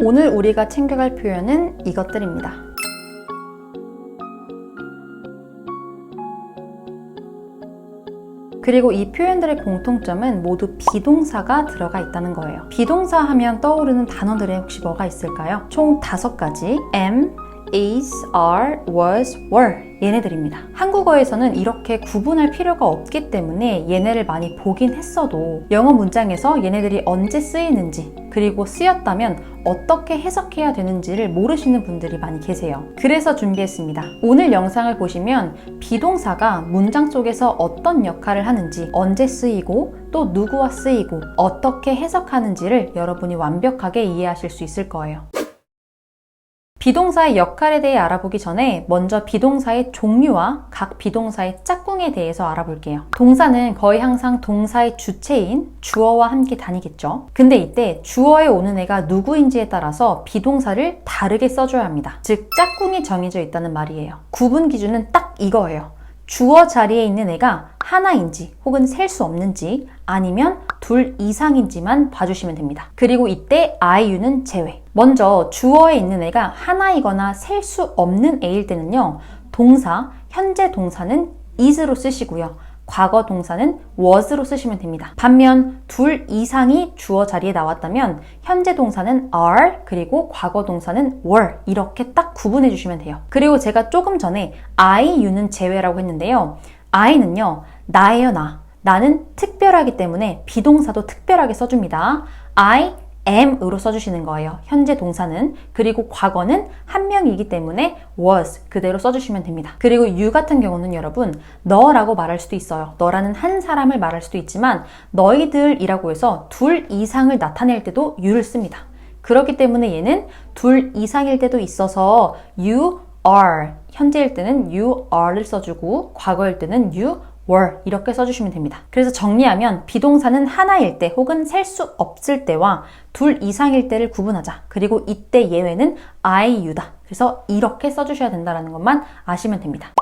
오늘 우리가 챙겨갈 표현은 이것들입니다. 그리고 이 표현들의 공통점은 모두 비동사가 들어가 있다는 거예요. 비동사 하면 떠오르는 단어들에 혹시 뭐가 있을까요? 총 다섯 가지 am, is, are, was, were 얘네들입니다. 한국어에서는 이렇게 구분할 필요가 없기 때문에 얘네를 많이 보긴 했어도 영어 문장에서 얘네들이 언제 쓰이는지 그리고 쓰였다면 어떻게 해석해야 되는지를 모르시는 분들이 많이 계세요. 그래서 준비했습니다. 오늘 영상을 보시면 비동사가 문장 속에서 어떤 역할을 하는지 언제 쓰이고 또 누구와 쓰이고 어떻게 해석하는지를 여러분이 완벽하게 이해하실 수 있을 거예요. 비동사의 역할에 대해 알아보기 전에 먼저 비동사의 종류와 각 비동사의 짝꿍에 대해서 알아볼게요. 동사는 거의 항상 동사의 주체인 주어와 함께 다니겠죠. 근데 이때 주어에 오는 애가 누구인지에 따라서 비동사를 다르게 써줘야 합니다. 즉, 짝꿍이 정해져 있다는 말이에요. 구분 기준은 딱 이거예요. 주어 자리에 있는 애가 하나인지 혹은 셀 수 없는지 아니면 둘 이상인지만 봐주시면 됩니다. 그리고 이때 IU는 제외. 먼저 주어에 있는 애가 하나이거나 셀 수 없는 애일 때는요. 동사, 현재 동사는 is로 쓰시고요. 과거 동사는 was로 쓰시면 됩니다. 반면 둘 이상이 주어 자리에 나왔다면 현재 동사는 are 그리고 과거 동사는 were 이렇게 딱 구분해 주시면 돼요. 그리고 제가 조금 전에 I, you는 제외라고 했는데요. I는요. 나예요, 나. 나는 특별하기 때문에 비동사도 특별하게 써줍니다. I am으로 써주시는 거예요. 현재 동사는. 그리고 과거는 한 명이기 때문에 was 그대로 써주시면 됩니다. 그리고 you 같은 경우는 여러분 너라고 말할 수도 있어요. 너라는 한 사람을 말할 수도 있지만 너희들이라고 해서 둘 이상을 나타낼 때도 you를 씁니다. 그렇기 때문에 얘는 둘 이상일 때도 있어서 you are 현재일 때는 you are를 써주고 과거일 때는 you were 이렇게 써주시면 됩니다. 그래서 정리하면 비동사는 하나일 때 혹은 셀 수 없을 때와 둘 이상일 때를 구분하자. 그리고 이때 예외는 I, you다. 그래서 이렇게 써주셔야 된다는 것만 아시면 됩니다.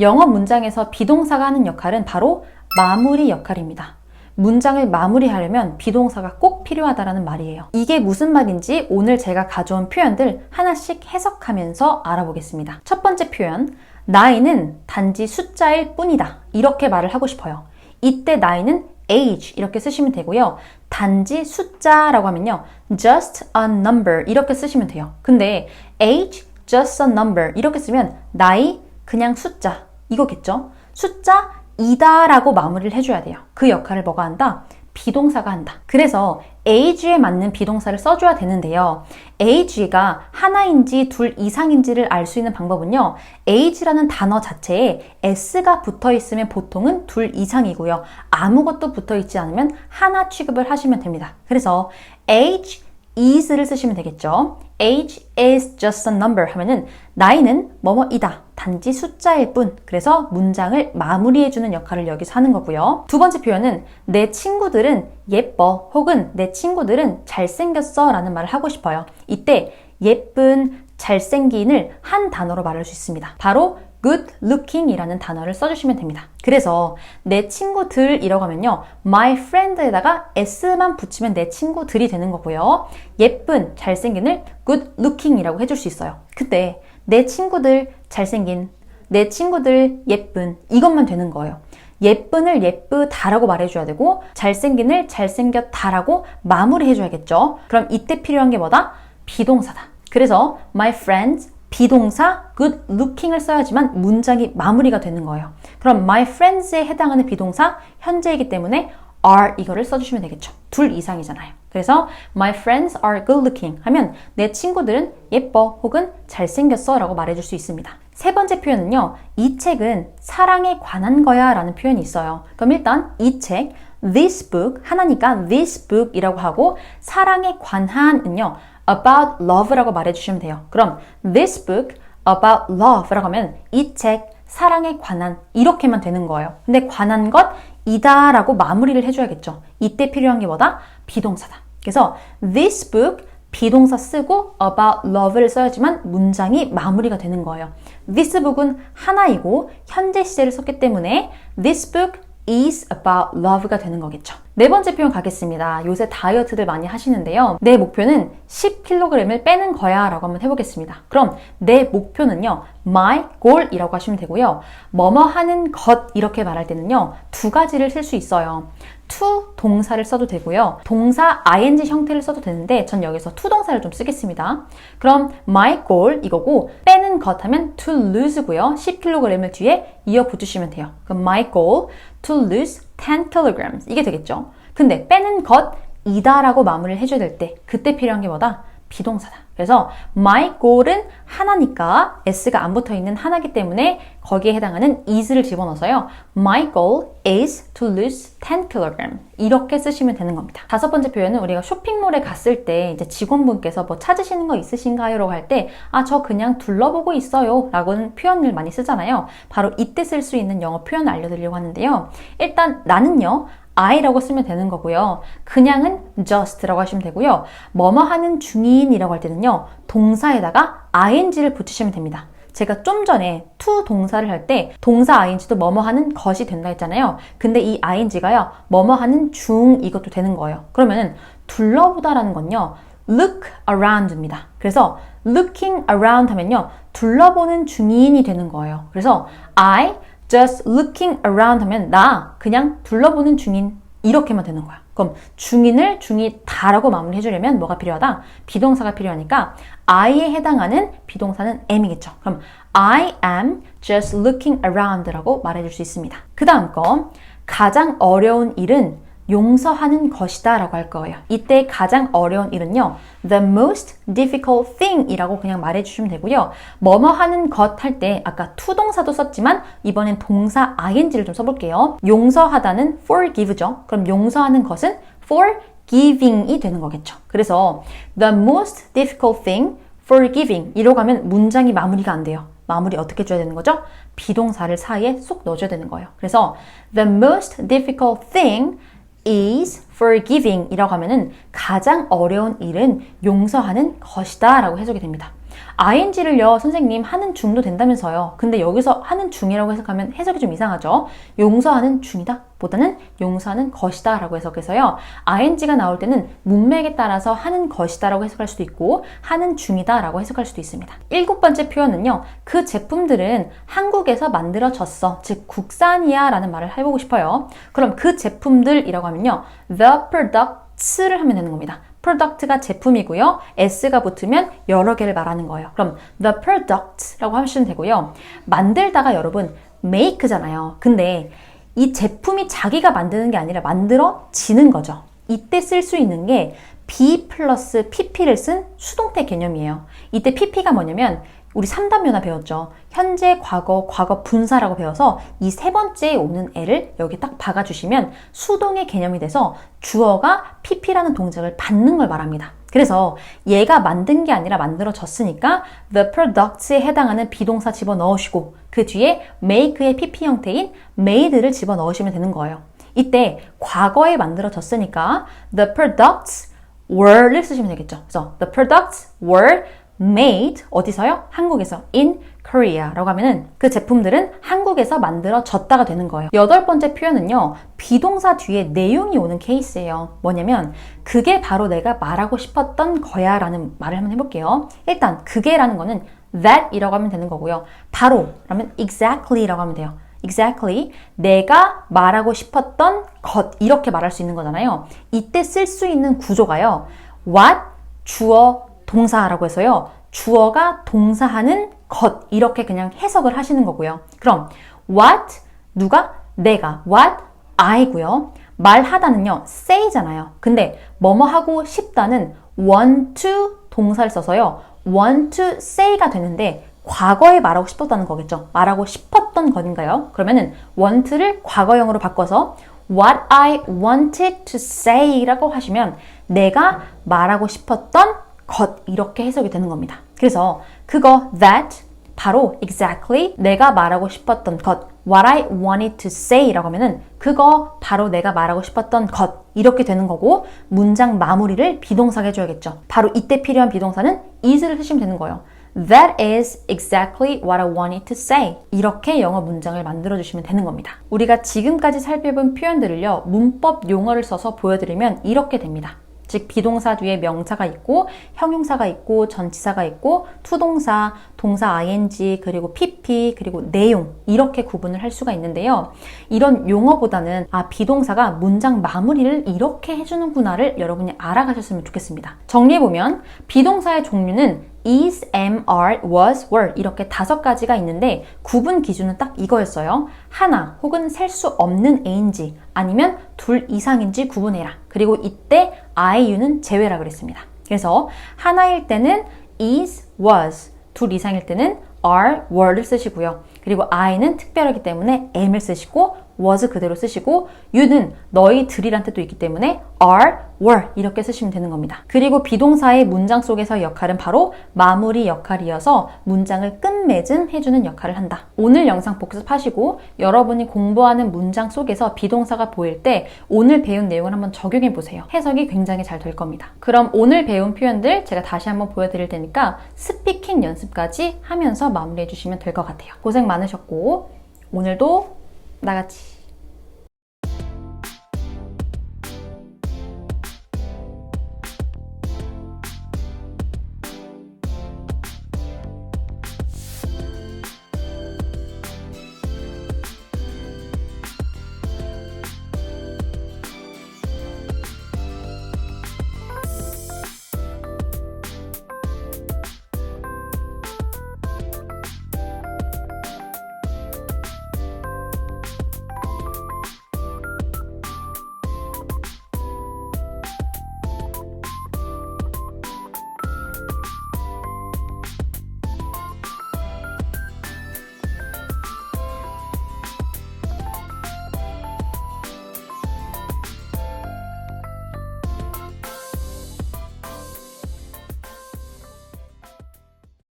영어 문장에서 비동사가 하는 역할은 바로 마무리 역할입니다. 문장을 마무리하려면 비동사가 꼭 필요하다라는 말이에요. 이게 무슨 말인지 오늘 제가 가져온 표현들 하나씩 해석하면서 알아보겠습니다. 첫 번째 표현, 나이는 단지 숫자일 뿐이다. 이렇게 말을 하고 싶어요. 이때 나이는 age 이렇게 쓰시면 되고요. 단지 숫자라고 하면요. just a number 이렇게 쓰시면 돼요. 근데 age, just a number 이렇게 쓰면 나이, 그냥 숫자 이거겠죠? 숫자 이다라고 마무리를 해줘야 돼요. 그 역할을 뭐가 한다? 비동사가 한다. 그래서 age에 맞는 비동사를 써줘야 되는데요. age가 하나인지 둘 이상인지를 알 수 있는 방법은요. age라는 단어 자체에 s가 붙어 있으면 보통은 둘 이상이고요. 아무것도 붙어 있지 않으면 하나 취급을 하시면 됩니다. 그래서 age is를 쓰시면 되겠죠. age is just a number 하면은 나이는 뭐뭐이다. 단지 숫자일 뿐. 그래서 문장을 마무리해주는 역할을 여기서 하는 거고요. 두 번째 표현은 내 친구들은 예뻐 혹은 내 친구들은 잘생겼어 라는 말을 하고 싶어요. 이때 예쁜, 잘생긴을 한 단어로 말할 수 있습니다. 바로 good looking 이라는 단어를 써주시면 됩니다. 그래서 내 친구들이라고 하면요. my friend에다가 s만 붙이면 내 친구들이 되는 거고요. 예쁜, 잘생긴을 good looking 이라고 해줄 수 있어요. 그때 내 친구들 잘생긴, 내 친구들 예쁜 이것만 되는 거예요. 예쁜을 예쁘다라고 말해줘야 되고 잘생긴을 잘생겼다라고 마무리해줘야겠죠. 그럼 이때 필요한 게 뭐다? 비동사다. 그래서 my friends 비동사 good looking을 써야지만 문장이 마무리가 되는 거예요. 그럼 my friends에 해당하는 비동사 현재이기 때문에 are 이거를 써주시면 되겠죠. 둘 이상이잖아요. 그래서 my friends are good looking 하면 내 친구들은 예뻐 혹은 잘생겼어 라고 말해줄 수 있습니다. 세 번째 표현은요. 이 책은 사랑에 관한 거야 라는 표현이 있어요. 그럼 일단 이 책, this book 하나니까 this book 이라고 하고 사랑에 관한은요. about love라고 말해주시면 돼요. 그럼 this book about love라고 하면 이 책 사랑에 관한 이렇게만 되는 거예요. 근데 관한 것 이다라고 마무리를 해줘야겠죠. 이때 필요한 게 뭐다? 비동사다. 그래서 this book 비동사 쓰고 about love를 써야지만 문장이 마무리가 되는 거예요. this book은 하나이고 현재 시제를 썼기 때문에 this book is about love가 되는 거겠죠. 네 번째 표현 가겠습니다. 요새 다이어트들 많이 하시는데요. 내 목표는 10kg을 빼는 거야 라고 한번 해보겠습니다. 그럼 내 목표는요. my goal이라고 하시면 되고요. 뭐뭐 하는 것 이렇게 말할 때는요. 두 가지를 쓸 수 있어요. to 동사를 써도 되고요. 동사 ing 형태를 써도 되는데 전 여기서 to 동사를 좀 쓰겠습니다. 그럼 my goal 이거고 빼는 것 하면 to lose고요. 10kg을 뒤에 이어 붙이시면 돼요. 그럼 my goal to lose 10 kilograms 이게 되겠죠. 근데 빼는 것이다라고 마무리를 해줘야 될 때 그때 필요한 게 뭐다? 비동사다. 그래서 my goal은 하나니까 s가 안 붙어 있는 하나기 때문에 거기에 해당하는 is를 집어넣어서요. My goal is to lose 10 kg. 이렇게 쓰시면 되는 겁니다. 다섯 번째 표현은 우리가 쇼핑몰에 갔을 때 이제 직원분께서 뭐 찾으시는 거 있으신가요? 라고 할 때, 아, 저 그냥 둘러보고 있어요. 라고는 표현을 많이 쓰잖아요. 바로 이때 쓸 수 있는 영어 표현을 알려드리려고 하는데요. 일단 나는요, I라고 쓰면 되는 거고요. 그냥은 just라고 하시면 되고요. 뭐뭐 하는 중인이라고 할 때는요. 동사에다가 ing를 붙이시면 됩니다. 제가 좀 전에 to 동사를 할 때 동사 ing도 뭐뭐 하는 것이 된다 했잖아요. 근데 이 ing가요. 뭐뭐 하는 중 이것도 되는 거예요. 그러면은 둘러보다라는 건요. look around입니다. 그래서 looking around 하면요. 둘러보는 중인이 되는 거예요. 그래서 I just looking around 하면 나 그냥 둘러보는 중인 이렇게만 되는 거야. 그럼 중인을 중이 다라고 마무리 해 주려면 뭐가 필요하다? 비동사가 필요하니까 I에 해당하는 비동사는 am이겠죠. 그럼 I am just looking around라고 말해 줄 수 있습니다. 그 다음 거 가장 어려운 일은 용서하는 것이다 라고 할 거예요. 이때 가장 어려운 일은요. the most difficult thing 이라고 그냥 말해주시면 되고요. 뭐뭐 하는 것 할 때 아까 to 동사도 썼지만 이번엔 동사 ing를 좀 써볼게요. 용서하다는 forgive죠. 그럼 용서하는 것은 forgiving이 되는 거겠죠. 그래서 the most difficult thing forgiving 이로 가면 문장이 마무리가 안 돼요. 마무리 어떻게 줘야 되는 거죠? 비동사를 사이에 쏙 넣어줘야 되는 거예요. 그래서 the most difficult thing is forgiving 이라고 하면은 가장 어려운 일은 용서하는 것이다 라고 해석이 됩니다. Ing를요, 선생님 하는 중도 된다면서요. 근데 여기서 하는 중이라고 해석하면 해석이 좀 이상하죠. 용서하는 중이다 보다는 용서하는 것이다 라고 해석해서요. ing가 나올 때는 문맥에 따라서 하는 것이다 라고 해석할 수도 있고 하는 중이다 라고 해석할 수도 있습니다. 일곱 번째 표현은요. 그 제품들은 한국에서 만들어졌어. 즉 국산이야 라는 말을 해보고 싶어요. 그럼 그 제품들이라고 하면요. the products를 하면 되는 겁니다. Product가 제품이고요. s가 붙으면 여러 개를 말하는 거예요. 그럼 the product라고 하시면 되고요. 만들다가 여러분 make잖아요. 근데 이 제품이 자기가 만드는 게 아니라 만들어지는 거죠. 이때 쓸 수 있는 게 be 플러스 pp를 쓴 수동태 개념이에요. 이때 pp가 뭐냐면 우리 3단면화 배웠죠. 현재, 과거, 과거 분사라고 배워서 이 세 번째에 오는 애를 여기 딱 박아주시면 수동의 개념이 돼서 주어가 pp라는 동작을 받는 걸 말합니다. 그래서 얘가 만든 게 아니라 만들어졌으니까 the products에 해당하는 비동사 집어 넣으시고 그 뒤에 make의 pp 형태인 made를 집어 넣으시면 되는 거예요. 이때 과거에 만들어졌으니까 the products were를 쓰시면 되겠죠. 그래서 the products were made 어디서요? 한국에서 in Korea라고 하면은 그 제품들은 한국에서 만들어졌다가 되는 거예요. 여덟 번째 표현은요. 비동사 뒤에 내용이 오는 케이스예요. 뭐냐면 그게 바로 내가 말하고 싶었던 거야 라는 말을 한번 해볼게요. 일단 그게라는 거는 that이라고 하면 되는 거고요. 바로 라면 exactly라고 하면 돼요. exactly 내가 말하고 싶었던 것 이렇게 말할 수 있는 거잖아요. 이때 쓸 수 있는 구조가요. what 주어 동사라고 해서요. 주어가 동사하는 것 이렇게 그냥 해석을 하시는 거고요. 그럼 what 누가 내가 what I고요. 말하다는요 say잖아요. 근데 뭐뭐 하고 싶다는 want to 동사를 써서요. want to say가 되는데 과거에 말하고 싶었다는 거겠죠. 말하고 싶었던 것인가요? 그러면은 want를 과거형으로 바꿔서 what I wanted to say라고 하시면 내가 말하고 싶었던 것 이렇게 해석이 되는 겁니다. 그래서 그거 that 바로 exactly 내가 말하고 싶었던 것 what I wanted to say라고 하면은 그거 바로 내가 말하고 싶었던 것 이렇게 되는 거고 문장 마무리를 비동사가 해줘야겠죠. 바로 이때 필요한 비동사는 is를 쓰시면 되는 거예요. That is exactly what I wanted to say. 이렇게 영어 문장을 만들어 주시면 되는 겁니다. 우리가 지금까지 살펴본 표현들을요, 문법 용어를 써서 보여드리면 이렇게 됩니다. 즉 비동사 뒤에 명사가 있고 형용사가 있고 전치사가 있고 투동사, 동사 ing 그리고 pp 그리고 내용 이렇게 구분을 할 수가 있는데요. 이런 용어보다는 아 비동사가 문장 마무리를 이렇게 해주는구나를 여러분이 알아가셨으면 좋겠습니다. 정리해 보면 비동사의 종류는 is, am, are, was, were 이렇게 다섯 가지가 있는데 구분 기준은 딱 이거였어요. 하나 혹은 셀 수 없는 a인지 아니면 둘 이상인지 구분해라. 그리고 이때 iu는 제외라 그랬습니다. 그래서 하나일 때는 is, was, 둘 이상일 때는 are, were를 쓰시고요. 그리고 i는 특별하기 때문에 am을 쓰시고 was 그대로 쓰시고 you는 너희들이란 뜻도 있기 때문에 are, were 이렇게 쓰시면 되는 겁니다. 그리고 비동사의 문장 속에서 역할은 바로 마무리 역할이어서 문장을 끝맺음 해주는 역할을 한다. 오늘 영상 복습하시고 여러분이 공부하는 문장 속에서 비동사가 보일 때 오늘 배운 내용을 한번 적용해 보세요. 해석이 굉장히 잘 될 겁니다. 그럼 오늘 배운 표현들 제가 다시 한번 보여드릴 테니까 스피킹 연습까지 하면서 마무리해 주시면 될 것 같아요. 고생 많으셨고 오늘도 나같이